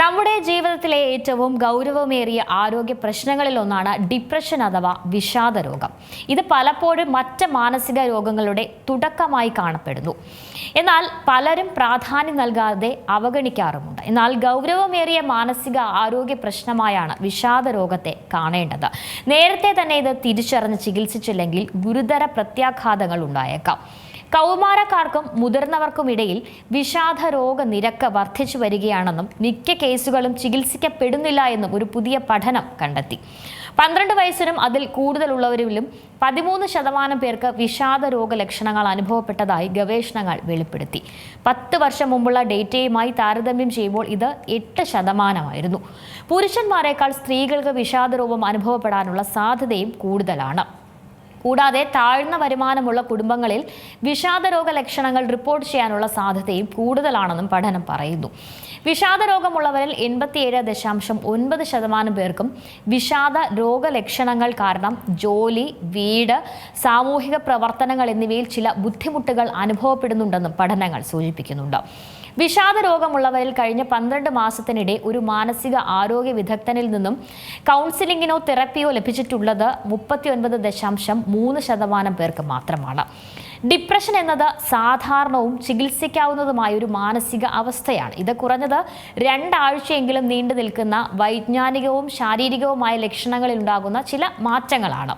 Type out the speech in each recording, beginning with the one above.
നമ്മുടെ ജീവിതത്തിലെ ഏറ്റവും ഗൗരവമേറിയ ആരോഗ്യ പ്രശ്നങ്ങളിൽ ഒന്നാണ് ഡിപ്രഷൻ അഥവാ വിഷാദ രോഗം. ഇത് പലപ്പോഴും മറ്റ് മാനസിക രോഗങ്ങളുടെ തുടക്കമായി കാണപ്പെടുന്നു. എന്നാൽ പലരും പ്രാധാന്യം നൽകാതെ അവഗണിക്കാറുമുണ്ട്. എന്നാൽ ഗൗരവമേറിയ മാനസിക ആരോഗ്യ പ്രശ്നമായാണ് വിഷാദ രോഗത്തെ കാണേണ്ടത്. നേരത്തെ തന്നെ ഇത് തിരിച്ചറിഞ്ഞ് ചികിത്സിച്ചില്ലെങ്കിൽ ഗുരുതര പ്രത്യാഘാതങ്ങൾ ഉണ്ടായേക്കാം. കൗമാരക്കാർക്കും മുതിർന്നവർക്കും ഇടയിൽ വിഷാദ രോഗ നിരക്ക് വർദ്ധിച്ചു വരികയാണെന്നും മിക്ക കേസുകളും ചികിത്സിക്കപ്പെടുന്നില്ല എന്നും ഒരു പുതിയ പഠനം കണ്ടെത്തി. പന്ത്രണ്ട് വയസ്സിനും അതിൽ കൂടുതലുള്ളവരിലും പതിമൂന്ന് ശതമാനം പേർക്ക് വിഷാദ രോഗ ലക്ഷണങ്ങൾ അനുഭവപ്പെട്ടതായി ഗവേഷണങ്ങൾ വെളിപ്പെടുത്തി. പത്ത് വർഷം മുമ്പുള്ള ഡേറ്റയുമായി താരതമ്യം ചെയ്യുമ്പോൾ ഇത് എട്ട് ശതമാനമായിരുന്നു. പുരുഷന്മാരെക്കാൾ സ്ത്രീകൾക്ക് വിഷാദ രോഗം അനുഭവപ്പെടാനുള്ള സാധ്യതയും കൂടുതലാണ്. കൂടാതെ താഴ്ന്ന വരുമാനമുള്ള കുടുംബങ്ങളിൽ വിഷാദരോഗ ലക്ഷണങ്ങൾ റിപ്പോർട്ട് ചെയ്യാനുള്ള സാധ്യതയും കൂടുതലാണെന്നും പഠനം പറയുന്നു. വിഷാദരോഗമുള്ളവരിൽ എൺപത്തിയേഴ് ദശാംശം ഒൻപത് ശതമാനം പേർക്കും വിഷാദ രോഗലക്ഷണങ്ങൾ കാരണം ജോലി വീട് സാമൂഹിക പ്രവർത്തനങ്ങൾ എന്നിവയിൽ ചില ബുദ്ധിമുട്ടുകൾ അനുഭവപ്പെടുന്നുണ്ടെന്നും പഠനങ്ങൾ സൂചിപ്പിക്കുന്നുണ്ട്. വിഷാദ രോഗമുള്ളവരിൽ കഴിഞ്ഞ പന്ത്രണ്ട് മാസത്തിനിടെ ഒരു മാനസിക ആരോഗ്യ വിദഗ്ധനിൽ നിന്നും കൗൺസിലിങ്ങിനോ തെറപ്പിയോ ലഭിച്ചിട്ടുള്ളത് മുപ്പത്തിയൊൻപത് ദശാംശം മൂന്ന് ശതമാനം പേർക്ക് മാത്രമാണ്. ഡിപ്രഷൻ എന്നത് സാധാരണവും ചികിത്സിക്കാവുന്നതുമായ ഒരു മാനസിക അവസ്ഥയാണ്. ഇത് കുറഞ്ഞത് രണ്ടാഴ്ചയെങ്കിലും നീണ്ടു നിൽക്കുന്ന വൈജ്ഞാനികവും ശാരീരികവുമായ ലക്ഷണങ്ങളിൽ ഉണ്ടാകുന്ന ചില മാറ്റങ്ങളാണ്.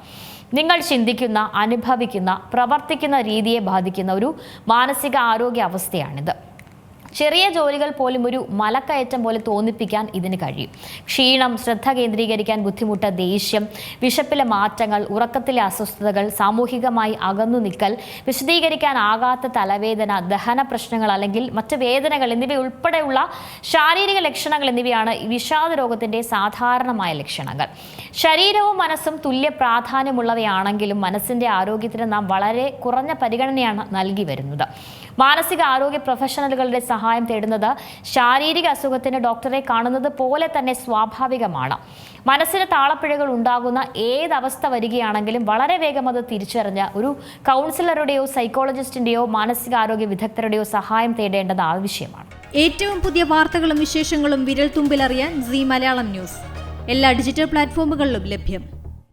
നിങ്ങൾ ചിന്തിക്കുന്ന അനുഭവിക്കുന്ന പ്രവർത്തിക്കുന്ന രീതിയെ ബാധിക്കുന്ന ഒരു മാനസിക ആരോഗ്യ അവസ്ഥയാണിത്. ചെറിയ ജോലികൾ പോലും ഒരു മലക്കയറ്റം പോലെ തോന്നിപ്പിക്കാൻ ഇതിന് കഴിയും. ക്ഷീണം ശ്രദ്ധ കേന്ദ്രീകരിക്കാൻ ബുദ്ധിമുട്ട് ദേഷ്യം വിശപ്പിലെ മാറ്റങ്ങൾ ഉറക്കത്തിലെ അസ്വസ്ഥതകൾ സാമൂഹികമായി അകന്നു നിൽക്കൽ വിശദീകരിക്കാനാകാത്ത തലവേദന ദഹന പ്രശ്നങ്ങൾ അല്ലെങ്കിൽ മറ്റ് വേദനകൾ എന്നിവയുൾപ്പെടെയുള്ള ശാരീരിക ലക്ഷണങ്ങൾ എന്നിവയാണ് വിഷാദ രോഗത്തിന്റെ സാധാരണമായ ലക്ഷണങ്ങൾ. ശരീരവും മനസ്സും തുല്യ പ്രാധാന്യമുള്ളവയാണെങ്കിലും മനസ്സിന്റെ ആരോഗ്യത്തിന് നാം വളരെ കുറഞ്ഞ പരിഗണനയാണ് നൽകി വരുന്നത്. മാനസിക ആരോഗ്യ പ്രൊഫഷണലുകളുടെ സഹായം തേടുന്നത് ശാരീരിക അസുഖത്തിന് ഡോക്ടറെ കാണുന്നത് പോലെ തന്നെ സ്വാഭാവികമാണ്. മനസ്സിന് താളപ്പിഴകൾ ഉണ്ടാകുന്ന ഏതവസ്ഥ വരികയാണെങ്കിലും വളരെ വേഗം അത് തിരിച്ചറിഞ്ഞ ഒരു കൗൺസിലറുടെയോ സൈക്കോളജിസ്റ്റിന്റെയോ മാനസികാരോഗ്യ വിദഗ്ധരുടെയോ സഹായം തേടേണ്ടത് ആവശ്യമാണ്. ഏറ്റവും പുതിയ വാർത്തകളും വിശേഷങ്ങളും വിരൽ തുമ്പിലറിയാൻ സി മലയാളം ന്യൂസ്. എല്ലാ ഡിജിറ്റൽ പ്ലാറ്റ്ഫോമുകളിലും ലഭ്യം.